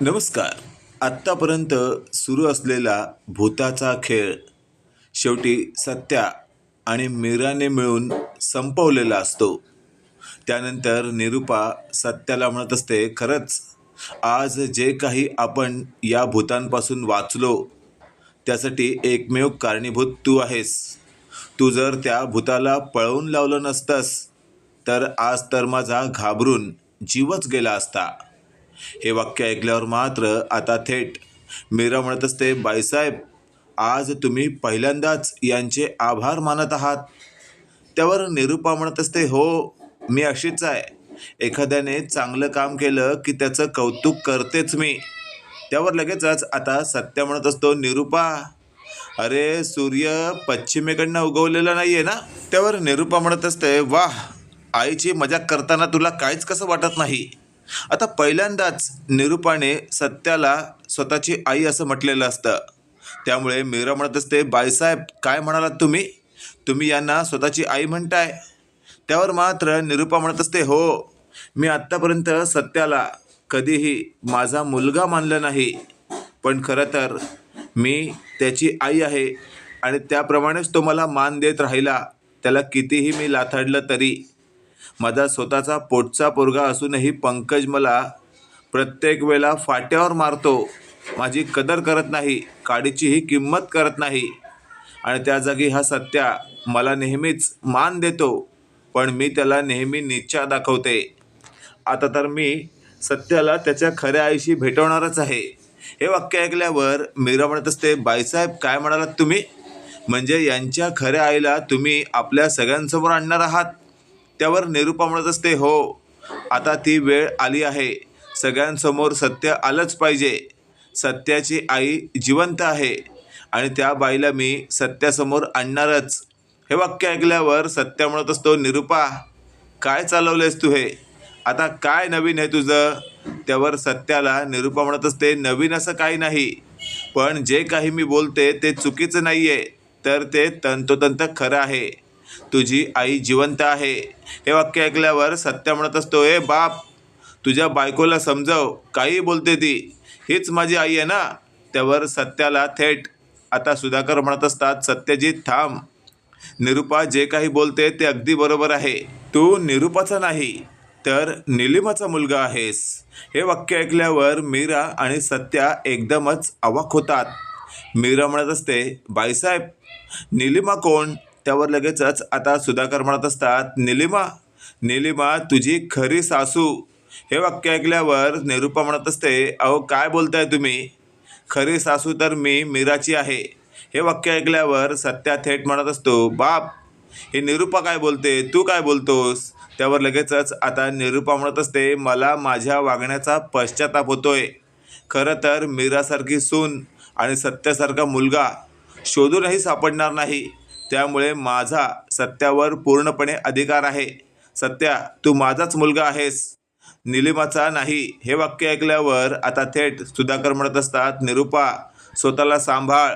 नमस्कार. आत्तापर्यंत सुरू असलेला भूताचा खेळ शेवटी सत्या आणि मीराने मिळून संपवलेला असतो. त्यानंतर निरुपा सत्याला म्हणत असते खरंच आज जे काही आपण या भूतांपासून वाचलो त्यासाठी एकमेव कारणीभूत तू आहेस. तू जर त्या भूताला पळवून लावलं नसतंस तर आज तर माझा घाबरून जीवच गेला असता. हे वाक्य ऐकल्यावर मात्र आता थेट मीरा म्हणत असते बाईसाहेब आज तुम्ही पहिल्यांदाच यांचे आभार मानत आहात. त्यावर निरुपा म्हणत असते हो मी अशीच आहे. एखाद्याने चांगलं काम केलं की त्याचं कौतुक करतेच मी. त्यावर लगेचच आता सत्य म्हणत असतो निरुपा अरे सूर्य पश्चिमेकडनं उगवलेला नाही आहे ना? त्यावर निरुपा म्हणत असते वाह आईची मजाक करताना तुला काहीच कसं वाटत नाही? आता पहिल्यांदाच निरुपाने सत्याला स्वतःची आई असं म्हटलेलं असतं. त्यामुळे मीरा म्हणत असते बाईसाहेब काय म्हणालात तुम्ही? तुम्ही यांना स्वतःची आई म्हणताय. त्यावर मात्र निरुपा म्हणत असते हो मी आत्तापर्यंत सत्याला कधीही माझा मुलगा मानलं नाही. पण खरं तर मी त्याची आई आहे आणि त्याप्रमाणेच तो मला मान देत राहिला. त्याला कितीही मी लाथाडलं तरी माझा स्वतःचा पोटचा पोरगा असूनही पंकज मला प्रत्येक वेळेला फाट्यावर मारतो. माझी कदर करत नाही काडीचीही किंमत करत नाही. आणि त्या जागी हा सत्या मला नेहमीच मान देतो पण मी त्याला नेहमी निच्छा दाखवते. आता तर मी सत्याला त्याच्या खऱ्या आईशी भेटवणारच आहे. हे वाक्य ऐकल्यावर मीरा म्हणत असते बाईसाहेब काय म्हणालात तुम्ही? म्हणजे यांच्या खऱ्या आईला तुम्ही आपल्या सगळ्यांसमोर आणणार आहात. त्यावर निरुपा म्हणत असते हो आता ती वेळ आली आहे. सगळ्यांसमोर सत्य आलंच पाहिजे. सत्याची आई जिवंत आहे आणि त्या बाईला मी सत्यासमोर आणणारच. हे वाक्य ऐकल्यावर सत्य म्हणत असतो निरुपा काय चालवलंयस तू हे? आता काय नवीन आहे तुझं? त्यावर सत्याला निरुपा म्हणत असते नवीन असं काही नाही. पण जे काही मी बोलते ते चुकीचं नाही आहे तर ते तंतोतंत खरं आहे. तुझी आई जिवंत आहे. हे वाक्य ऐकल्यावर सत्य म्हणत असतो ए बाप तुझ्या बायकोला समजव काही बोलते ती. हीच माझी आई आहे ना? त्यावर सत्याला थेट आता सुधाकर म्हणत असतात सत्यजित थांब. निरुपा जे काही बोलते ते अगदी बरोबर आहे. तू निरुपाचा नाही तर निलिमाचा मुलगा आहेस. हे वाक्य ऐकल्यावर मीरा आणि सत्या एकदमच अवाक होतात. मीरा म्हणत असते बाईसाहेब निलिमा कोण? त्यावर लगेचच आता सुधाकर म्हणत असतात निलिमा निलिमा तुझी खरी सासू. हे वाक्य ऐकल्यावर निरुपा म्हणत असते अहो काय बोलताय तुम्ही? खरी सासू तर मी मीराची आहे. हे वाक्य ऐकल्यावर सत्या थेट म्हणत असतो बाप हे निरुपा काय बोलते? तू काय बोलतोस? त्यावर लगेचच आता निरुपा म्हणत असते मला माझ्या वागण्याचा पश्चाताप होतोय. खरं तर मीरासारखी सून आणि सत्यासारखा मुलगा शोधूनही सापडणार नाही. त्यामुळे माझा सत्यावर पूर्णपणे अधिकार आहे. सत्या तू माझाच मुलगा आहेस. निलिमाचा नाही. हे वाक्य ऐकल्यावर आता थेट सुधाकर म्हणत असतात निरुपा स्वतःला सांभाळ.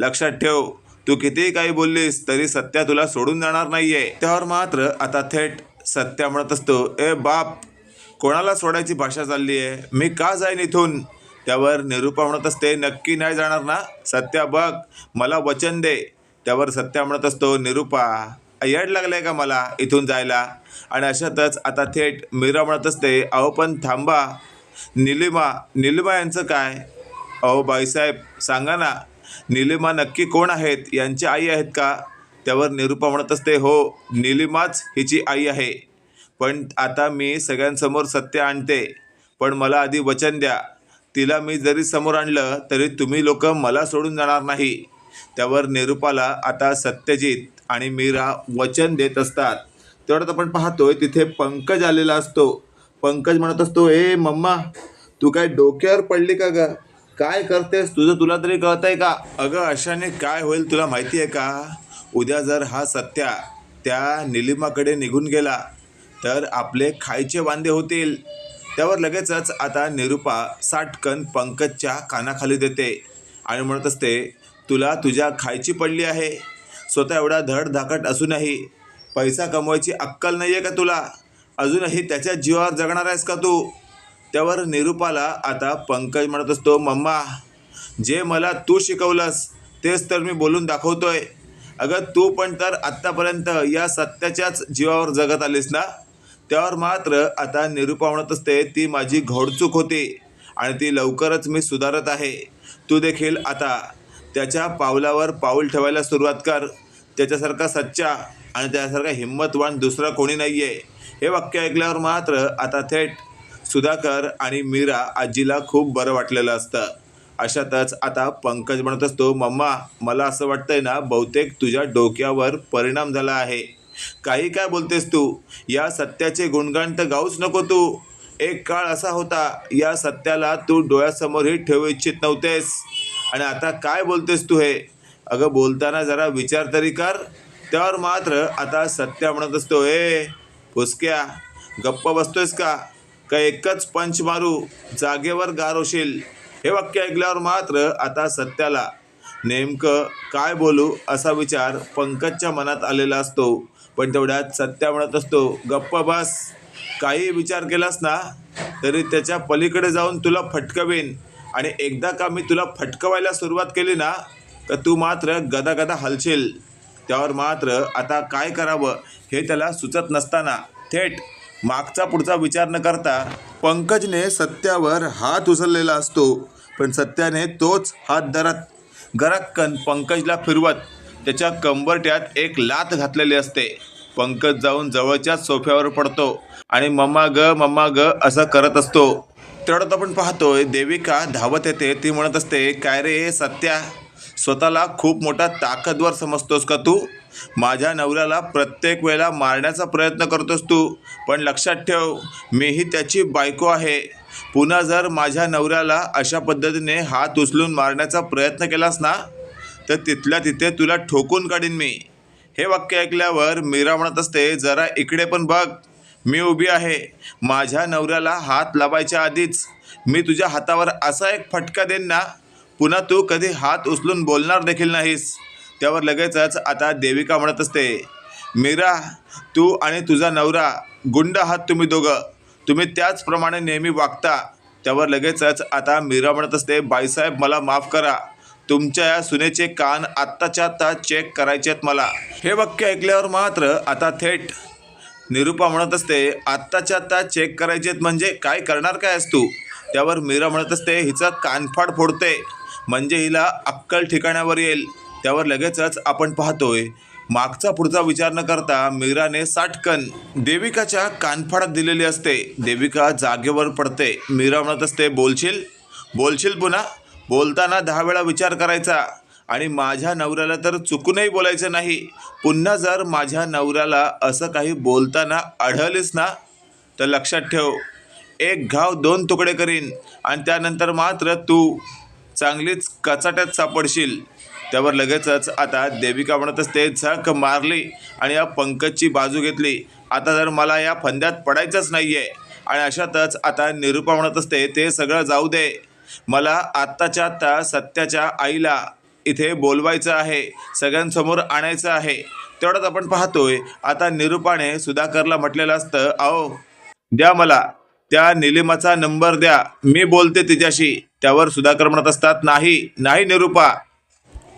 लक्षात ठेव. तू कितीही काही बोललीस तरी सत्या तुला सोडून जाणार नाहीये. त्यावर मात्र आता थेट सत्या म्हणत असतो ए बाप कोणाला सोडायची भाषा चालली आहे? मी का जाईन इथून? त्यावर निरुपा म्हणत असते नक्की नाही जाणार ना? सत्या बघ मला वचन दे. त्यावर सत्या म्हणत असतो निरुपा येड लागलंय का मला इथून जायला? आणि अशातच आता थेट मीरा म्हणत असते अहो पण थांबा. निलिमा निलिमा यांचं काय? अहो बाईसाहेब सांगा ना. निलिमा नक्की कोण आहेत? यांची आई आहेत का? त्यावर निरुपा म्हणत असते हो निलिमाच हिची आई आहे. पण आता मी सगळ्यांसमोर सत्य आणते. पण मला आधी वचन द्या. तिला मी जरी समोर आणलं तरी तुम्ही लोक मला सोडून जाणार नाही. त्यावर निरूपाला आता सत्यजित आणि मीरा वचन देत असतात. तेवढ्यात आपण पाहतोय तिथे पंकज आलेला असतो. पंकज म्हणत असतो ए मम्मा तू काय डोक्यावर पडली का ग? काय करतेस? तुझं तुला तरी कळतंय का? अगं अशाने काय होईल तुला माहिती आहे का? उद्या जर हा सत्या त्या निलिमाकडे निघून गेला तर आपले खायचे वांदे होतील. त्यावर लगेचच आता निरुपा साटकन पंकजच्या कानाखाली देते आणि म्हणत असते तुला तुझ्या खायची पडली आहे. स्वतः एवढा धडधाकट असूनही पैसा कमवायची अक्कल नाही आहे का तुला? अजूनही त्याच्या जीवावर जगणार आहेस का तू? त्यावर निरुपाला आता पंकज म्हणत असतो मम्मा जे मला तू शिकवलंस तेच तर मी बोलून दाखवतोय. अगं तू पण तर आत्तापर्यंत या सत्याच्याच जीवावर जगत आलीस ना? त्यावर मात्र आता निरुपा म्हणत असते ती माझी घोडचूक होती आणि ती लवकरच मी सुधारत आहे. तू देखील आता त्याच्या पावलावर पाऊल ठेवायला सुरुवात कर. त्याच्यासारखा सच्चा आणि त्यासारखा हिंमतवान दुसरा कोणी नाही आहे हे वाक्य ऐकल्यावर मात्र आता थेट सुधाकर आणि मीरा आजीला खूप बरं वाटलेलं असतं. अशातच आता पंकज म्हणत असतो मम्मा मला असं वाटतंय ना बहुतेक तुझ्या डोक्यावर परिणाम झाला आहे. काही काय बोलतेस तू? या सत्याचे गुणगान तर गाऊच नको तू. एक काळ असा होता या सत्याला तू डोळ्यासमोरही ठेवू इच्छित नव्हतेस. आणि आता काय बोलतेस तू हे? अगं बोलताना जरा विचार तरी कर. त्यावर मात्र आता सत्या म्हणत असतो हे फुसक्या गप्प बसतोयस का? का एकच पंच मारू जागेवर गार होशील हे वाक्य ऐकल्यावर मात्र आता सत्याला नेमकं काय बोलू असा विचार पंकजच्या मनात आलेला असतो. पण तेवढ्यात सत्या म्हणत असतो गप्प बस. काही विचार केलास ना तरी त्याच्या पलीकडे जाऊन तुला फटकवेन. आणि एकदा का मी तुला फटकवायला सुरुवात केली ना तर तू मात्र गदा गदा हलशील. त्यावर मात्र आता काय करावं हे त्याला सुचत नसताना थेट मागचा पुढचा विचार न करता पंकजने सत्यावर हात उचललेला असतो पण सत्याने तोच हात धरत गरक्कन पंकजला फिरवत त्याच्या कंबरट्यात एक लात घातलेली असते. पंकज जाऊन जवळच्याच सोफ्यावर पडतो आणि मम्मा ग मम्मा ग असं करत असतो. तेवढ्यात आपण पाहतोय देविका धावत येते. ती म्हणत असते काय रे सत्या स्वतःला खूप मोठा ताकदवर समजतोस का तू? माझ्या नवऱ्याला प्रत्येक वेळेला मारण्याचा प्रयत्न करतोस तू. पण लक्षात ठेव मीही त्याची बायको आहे. पुन्हा जर माझ्या नवऱ्याला अशा पद्धतीने हात उचलून मारण्याचा प्रयत्न केलास ना तर तिथल्या तिथे तुला ठोकून काढीन मी. हे वाक्य ऐकल्यावर मीरा म्हणत असते जरा इकडे पण बघ. मी उभी आहे. माझ्या नवऱ्याला हात लावायच्या आधीच मी तुझ्या हातावर असा एक फटका देईन ना पुन्हा तू कधी हात उचलून बोलणार देखील नाहीस. त्यावर लगेचच आता देविका म्हणत असते मीरा तू आणि तुझा नवरा गुंड आहात तुम्ही दोघं. तुम्ही त्याचप्रमाणे नेहमी वागता. त्यावर लगेचच आता मीरा म्हणत असते बाईसाहेब मला माफ करा. तुमच्या या सुनेचे कान आत्ताच्या आत्ता चेक करायचे आहेत मला. हे वाक्य ऐकल्यावर मात्र आता थेट निरुपा म्हणत असते आत्ताच्या आत्ता चेक करायचे आहेत म्हणजे काय करणार काय असतो तू? त्यावर मीरा म्हणत असते हिचं कानफाड फोडते म्हणजे हिला अक्कल ठिकाणावर येईल. त्यावर लगेचच आपण पाहतोय मागचा पुढचा विचार न करता मीराने साठकन देविकाच्या कानफाडात दिलेली असते. देविका जागेवर पडते. मीरा म्हणत असते बोलशील? बोलशील पुन्हा? बोलताना दहा वेळा विचार करायचा. आणि माझ्या नवऱ्याला तर चुकूनही बोलायचं नाही. पुन्हा जर माझ्या नवऱ्याला असं काही बोलताना आढळलीस ना तर लक्षात ठेव. एक घाव दोन तुकडे करीन आणि त्यानंतर मात्र तू चांगलीच कचाट्यात सापडशील. त्यावर लगेचच आता देविका म्हणत असते झक मारली आणि या पंकजची बाजू घेतली. आता जर मला या फंद्यात पडायचंच नाही आहे आणि अशातच आता निरूपा म्हणत असते ते सगळं जाऊ दे. मला आत्ताच्या आत्ता सत्याच्या आईला इथे बोलवायचं आहे सगळ्यांसमोर आणायचं आहे. तेवढंच आपण पाहतोय. आता निरुपाने सुधाकरला म्हटलेलं असतं अहो द्या मला त्या निलिमाचा नंबर द्या. मी बोलते तिच्याशी. त्यावर सुधाकर म्हणत असतात नाही नाही निरुपा.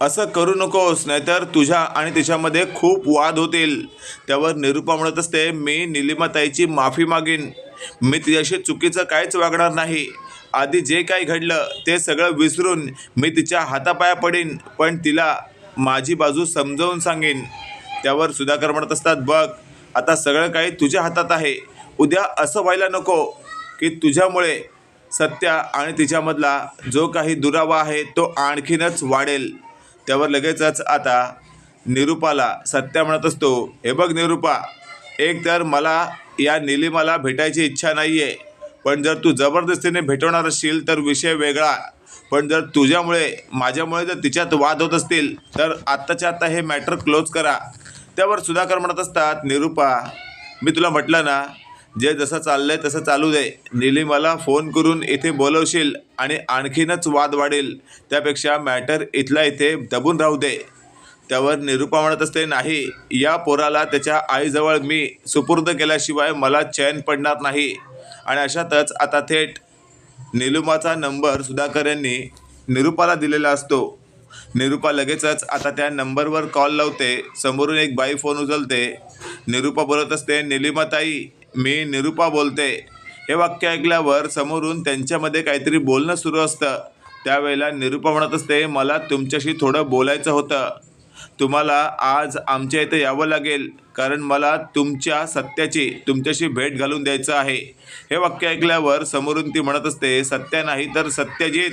असं करू नकोस नाहीतर तुझ्या आणि तिच्यामध्ये खूप वाद होतील. त्यावर निरुपा म्हणत असते मी निलिमाताईची माफी मागीन. मी तिच्याशी चुकीचं काहीच वागणार नाही. आधी जे काही घडलं ते सगळं विसरून मी तिच्या हातापाया पडीन पण तिला माझी बाजू समजावून सांगेन. त्यावर सुधाकर म्हणत असतात बघ आता सगळं काही तुझ्या हातात आहे. उद्या असं व्हायला नको की तुझ्यामुळे सत्या आणि तिच्यामधला जो काही दुरावा आहे तो आणखीनच वाढेल. त्यावर लगेचच आता निरुपाला सत्या म्हणत असतो हे बघ निरुपा एक तर मला या निलिमाला भेटायची इच्छा नाही आहे पण जर तू जबरदस्तीने भेटवणार असशील तर विषय वेगळा. पण जर तुझ्यामुळे माझ्यामुळे जर तिच्यात वाद होत असतील तर आत्ताच्या आत्ता हे मॅटर क्लोज करा. त्यावर सुधाकर म्हणत असतात निरुपा मी तुला म्हटलं ना जे जसं चाललंय तसं चालू दे. निलिमाला फोन करून इथे बोलवशील आणि आणखीनच वाद वाढेल. त्यापेक्षा मॅटर इथला इथे दबून राहू दे. त्यावर निरुपा म्हणत असते नाही या पोराला त्याच्या आईजवळ मी सुपूर्द केल्याशिवाय मला चैन पडणार नाही. आणि अशातच आता थेट निलुमाचा नंबर सुधाकर यांनी निरुपाला दिलेला असतो. निरुपा लगेचच आता त्या नंबरवर कॉल लावते. समोरून एक बाई फोन उचलते. निरुपा बोलत असते निलिमाताई मी निरुपा बोलते. हे वाक्य ऐकल्यावर समोरून त्यांच्यामध्ये काहीतरी बोलणं सुरू असतं. त्यावेळेला निरुपा म्हणत असते मला तुमच्याशी थोडं बोलायचं होतं. तुम्हाला आज आमच्या इथं यावं लागेल कारण मला तुमच्या सत्याची तुमच्याशी भेट घालून द्यायचं आहे. हे वाक्य ऐकल्यावर समोरून ती म्हणत असते सत्य नाही तर सत्यजित.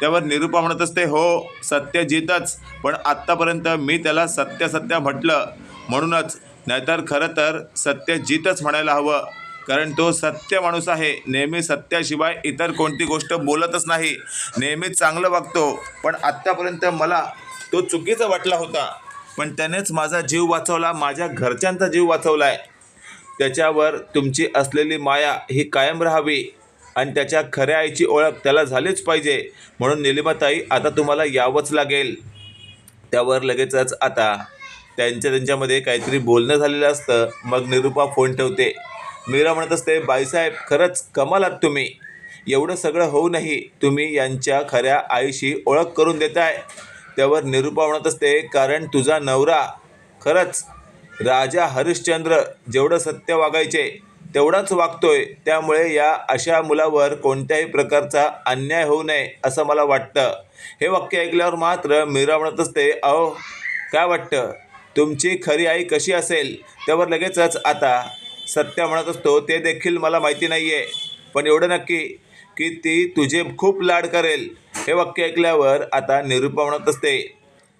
त्यावर निरुपा म्हणत असते हो सत्यजितच. पण आत्तापर्यंत मी त्याला सत्य सत्य म्हटलं. म्हणूनच नाहीतर खरं तर सत्यजितच म्हणायला हवं. कारण तो सत्य माणूस आहे. नेहमी सत्याशिवाय इतर कोणती गोष्ट बोलतच नाही. नेहमी चांगलं वागतो. पण आत्तापर्यंत मला तो चुकीचा वाटला होता. पण त्यानेच माझा जीव वाचवला माझ्या घरच्यांचा जीव वाचवला आहे त्याच्यावर तुमची असलेली माया ही कायम राहावी आणि त्याच्या खऱ्या आईची ओळख त्याला झालीच पाहिजे म्हणून निलिमाताई आता तुम्हाला यावंच लागेल. त्यावर लगेचच आता त्यांच्या त्यांच्यामध्ये काहीतरी बोलणं झालेलं असतं. मग निरुपा फोन ठेवते. मीरा म्हणत असते बाईसाहेब खरंच कमाल आहात तुम्ही. एवढं सगळं होऊनही तुम्ही यांच्या खऱ्या आईशी ओळख करून देताय. त्यावर निरुपा म्हणत असते कारण तुझा नवरा खरंच राजा हरिश्चंद्र जेवढं सत्य वागायचे तेवढाच वागतोय. त्यामुळे या अशा मुलावर कोणत्याही प्रकारचा अन्याय होऊ नये असं मला वाटतं. हे वाक्य ऐकल्यावर मात्र मीरा म्हणत असते अहो काय वाटतं? तुमची खरी आई कशी असेल? त्यावर लगेचच आता सत्य म्हणत असतो ते देखील मला माहिती नाही आहे पण एवढं नक्की की ती तुझे खूप लाड करेल. हे वाक्य ऐकल्यावर आता निरुपा म्हणत असते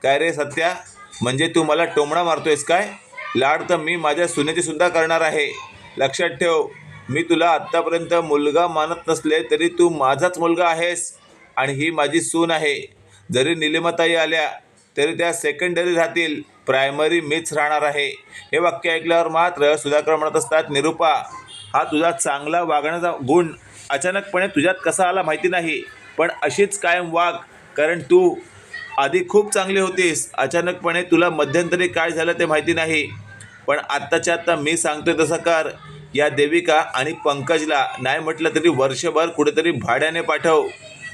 काय रे सत्या? म्हणजे तू मला टोमणा मारतोयस काय? लाड तर मी माझ्या सुनेची सुद्धा करणार आहे. लक्षात ठेव मी तुला आत्तापर्यंत मुलगा मानत नसले तरी तू माझाच मुलगा आहेस आणि ही माझी सून आहे. जरी निलिमाताई आल्या तरी त्या सेकंडरी राहतील. प्रायमरी मीच राहणार आहे. हे वाक्य ऐकल्यावर मात्र सुधाकर म्हणत असतात निरुपा हा तुझा चांगला वागण्याचा गुण अचानकपणे तुझ्यात कसा आला माहिती नाही पण अशीच कायम वाघ कारण तू आधी खूप चांगली होतीस. अचानकपणे तुला मध्यंतरी काय झालं ते माहिती नाही पण आत्ताच्या आत्ता मी सांगतोय तसं कर. या देविका आणि पंकजला नाही म्हटलं तरी वर्षभर कुठेतरी भाड्याने पाठव.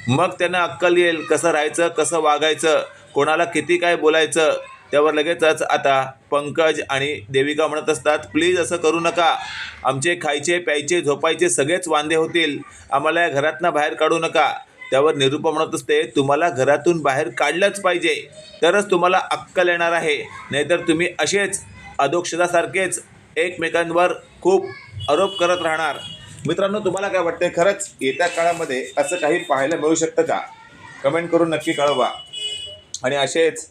मग त्यांना अक्कल येईल कसं राहायचं कसं वागायचं कोणाला किती काय बोलायचं. त्यावर लगेचच आता पंकज आणि देविका म्हणत असतात प्लीज असं करू नका. आमचे खायचे प्यायचे झोपायचे सगळेच वांदे होतील. आम्हाला या घरातनं बाहेर काढू नका. त्यावर निरूपा म्हणत असते तुम्हाला घरातून बाहेर काढलंच पाहिजे. तरच तुम्हाला अक्कल येणार आहे. नाहीतर तुम्ही असेच अधोक्षतासारखेच एकमेकांवर खूप आरोप करत राहणार. मित्रांनो तुम्हाला काय वाटते खरंच येत्या काळामध्ये असं काही पाहायला मिळू शकतं का? कमेंट करून नक्की कळवा. आणि असेच